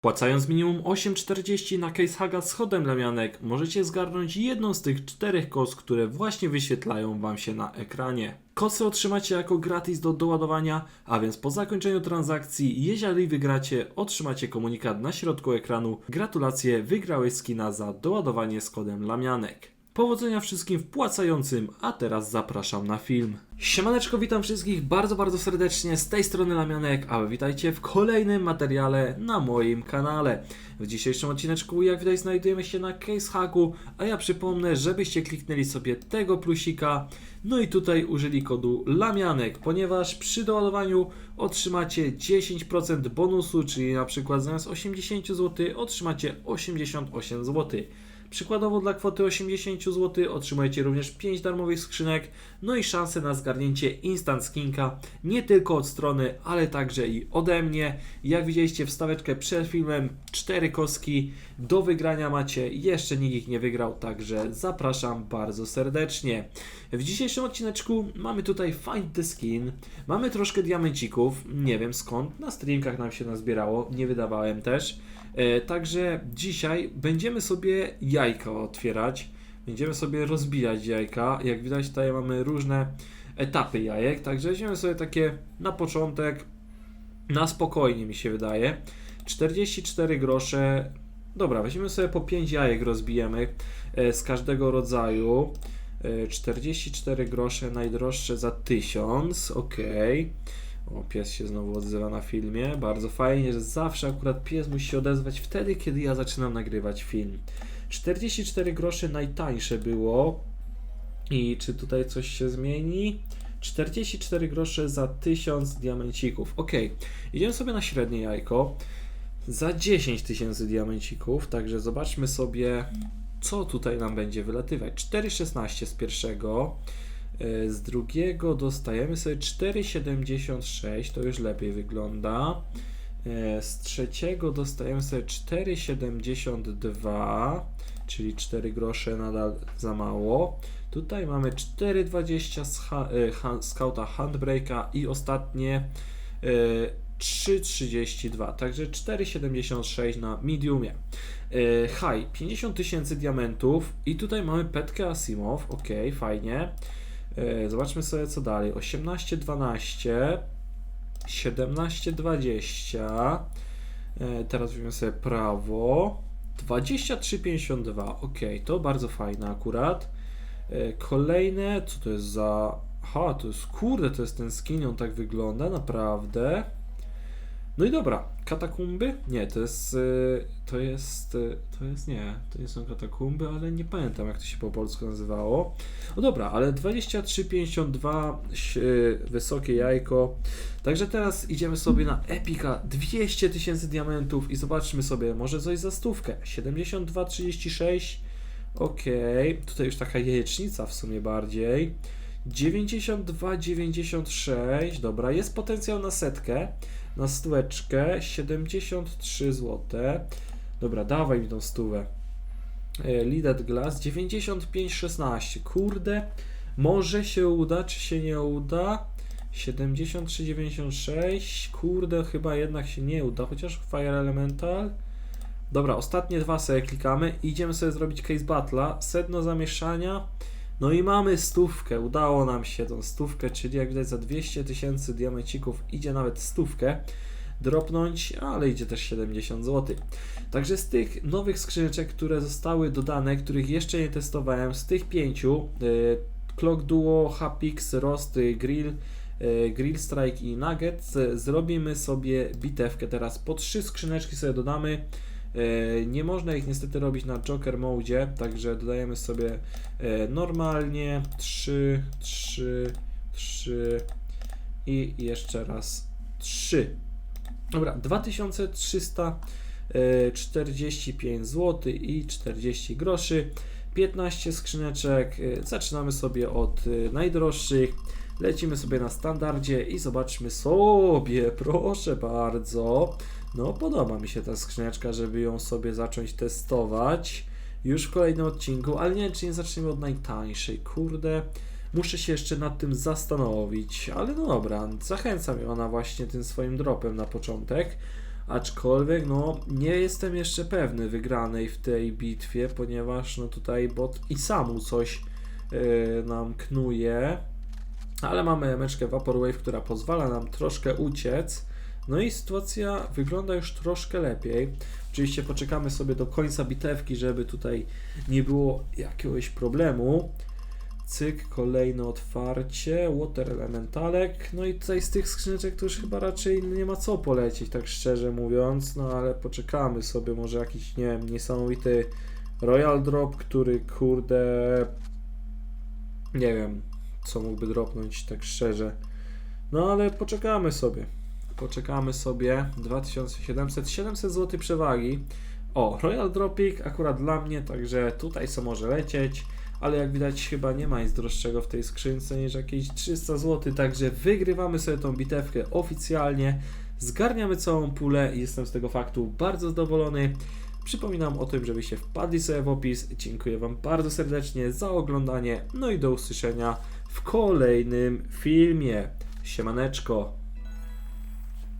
Płacając minimum 8,40 na case haga z chodem lamianek, możecie zgarnąć jedną z tych czterech kos, które właśnie wyświetlają Wam się na ekranie. Kosy otrzymacie jako gratis do doładowania, a więc po zakończeniu transakcji, jeżeli wygracie, otrzymacie komunikat na środku ekranu. Gratulacje, wygrałeś skina za doładowanie z kodem lamianek. Powodzenia wszystkim wpłacającym, a teraz zapraszam na film. Siemaneczko, witam wszystkich bardzo, bardzo serdecznie z tej strony Lamianek, a witajcie w kolejnym materiale na moim kanale. W dzisiejszym odcineczku, jak widać, znajdujemy się na case hacku, a ja przypomnę, żebyście kliknęli sobie tego plusika, no i tutaj użyli kodu Lamianek, ponieważ przy doładowaniu otrzymacie 10% bonusu, czyli na przykład zamiast 80 zł otrzymacie 88 zł. Przykładowo dla kwoty 80 zł otrzymujecie również 5 darmowych skrzynek, no i szansę na zgarnięcie instant skinka nie tylko od strony, ale także i ode mnie. Jak widzieliście wstaweczkę przed filmem, 4 koski do wygrania macie, jeszcze nikt ich nie wygrał, także zapraszam bardzo serdecznie. W dzisiejszym odcineczku mamy tutaj Find the Skin, mamy troszkę diamencików, nie wiem skąd, na streamkach nam się nazbierało, nie wydawałem też. E, Także dzisiaj będziemy sobie jajka otwierać. Będziemy sobie rozbijać jajka. Jak widać, tutaj mamy różne etapy jajek. Także weźmiemy sobie takie na początek, na spokojnie mi się wydaje. 44 grosze. Dobra, weźmiemy sobie po 5 jajek, rozbijemy e, z każdego rodzaju. E, 44 grosze najdroższe za 1000. Ok. O, pies się znowu odzywa na filmie. Bardzo fajnie, że zawsze akurat pies musi się odezwać wtedy, kiedy ja zaczynam nagrywać film. 44 grosze najtańsze było. I czy tutaj coś się zmieni? 44 grosze za 1000 diamencików. Ok, idziemy sobie na średnie jajko. Za 10 tysięcy diamencików, także zobaczmy sobie, co tutaj nam będzie wylatywać. 4,16 z pierwszego. E, Z drugiego dostajemy sobie 4,76, to już lepiej wygląda. E, Z trzeciego dostajemy sobie 4,72, czyli 4 grosze nadal za mało. Tutaj mamy 4,20 z ha- e, ha- Scouta Handbrake'a i ostatnie e, 3,32, także 4,76 na mediumie. E, High 50 tysięcy diamentów i tutaj mamy petkę Asimov, ok, fajnie. E, Zobaczmy sobie co dalej. 18, 12, 17, 20. E, Teraz weźmiemy sobie prawo. 23, 52. Ok, to bardzo fajne akurat. E, Kolejne, co to jest za. Aha, to jest kurde, to jest ten skin, on tak wygląda, naprawdę. No i dobra, katakumby? Nie, to jest. y, To jest. y, To jest nie, to nie są katakumby, ale nie pamiętam jak to się po polsku nazywało. No dobra, ale 23,52 y, wysokie jajko. Także teraz idziemy sobie na Epika 200 tysięcy diamentów i zobaczmy sobie, może coś za stówkę. 72,36. Okej, tutaj już taka jajecznica w sumie bardziej. 92,96. Dobra, jest potencjał na setkę. Na stóweczkę 73 zł. Dobra, dawaj mi tą stówę. E, Lidet Glass 95,16. Kurde, może się uda, czy się nie uda? 73,96. Kurde, chyba jednak się nie uda, chociaż Fire Elemental. Dobra, ostatnie dwa sobie klikamy. Idziemy sobie zrobić case battle'a. Sedno zamieszania. No i mamy stówkę. Udało nam się tą stówkę, czyli jak widać za 200 tysięcy diamencików idzie nawet stówkę dropnąć, ale idzie też 70 zł. Także z tych nowych skrzyneczek, które zostały dodane, których jeszcze nie testowałem, z tych pięciu, y, Clock Duo, Hapix, Rost, Grill, y, Grill Strike i Nugget, y, zrobimy sobie bitewkę teraz. Po trzy skrzyneczki sobie dodamy. Y, Nie można ich niestety robić na Joker Mode, także dodajemy sobie y, normalnie 3, 3, 3 i jeszcze raz 3. Dobra, 2345 zł i 40 groszy. 15 skrzyneczek. Y, Zaczynamy sobie od najdroższych. Lecimy sobie na standardzie i zobaczmy sobie, proszę bardzo. No, podoba mi się ta skrzyneczka, żeby ją sobie zacząć testować już w kolejnym odcinku, ale nie wiem, czy nie zaczniemy od najtańszej. Kurde, muszę się jeszcze nad tym zastanowić, ale no dobra, zachęca mnie ona właśnie tym swoim dropem na początek. Aczkolwiek, no, nie jestem jeszcze pewny wygranej w tej bitwie, ponieważ, no, tutaj bot i samu coś yy, nam knuje. Ale mamy meczkę Vaporwave, która pozwala nam troszkę uciec. No i sytuacja wygląda już troszkę lepiej. Oczywiście poczekamy sobie do końca bitewki, żeby tutaj nie było jakiegoś problemu. Cyk, kolejne otwarcie, Water Elementalek. No i tutaj z tych skrzyneczek to już chyba raczej nie ma co polecieć, tak szczerze mówiąc. No ale poczekamy sobie, może jakiś, nie wiem, niesamowity Royal Drop, który kurde. Nie wiem, co mógłby dropnąć, tak szczerze. No ale poczekamy sobie. Poczekamy sobie. 2700, 700 zł przewagi. O, Royal Dropik akurat dla mnie, także tutaj co może lecieć. Ale jak widać chyba nie ma nic droższego w tej skrzynce niż jakieś 300 zł, także wygrywamy sobie tą bitewkę oficjalnie. Zgarniamy całą pulę i jestem z tego faktu bardzo zadowolony. Przypominam o tym, żebyście wpadli sobie w opis. Dziękuję Wam bardzo serdecznie za oglądanie. No i do usłyszenia w kolejnym filmie. Siemaneczko.